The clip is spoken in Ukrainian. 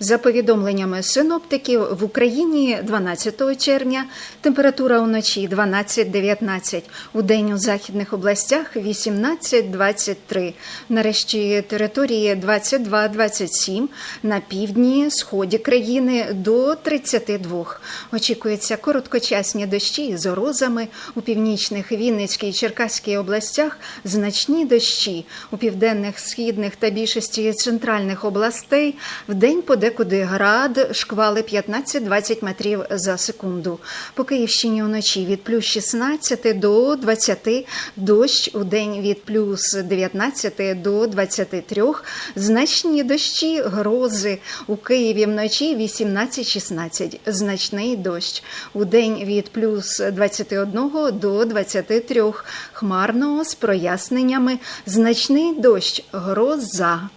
За повідомленнями синоптиків, в Україні 12 червня температура уночі 12-19, у день у західних областях 18-23, нарешті території 22-27, на півдні, сході країни до 32. Очікуються короткочасні дощі з орозами, у північних Вінницькій і Черкаській областях значні дощі, у південних, східних та більшості центральних областей в день подекуди град, шквали 15-20 метрів за секунду. По Київщині вночі від плюс 16 до 20, дощ у день від плюс 19 до 23, значні дощі, грози. У Києві вночі 18-16, значний дощ. У день від плюс 21 до 23, хмарно з проясненнями, значний дощ, гроза.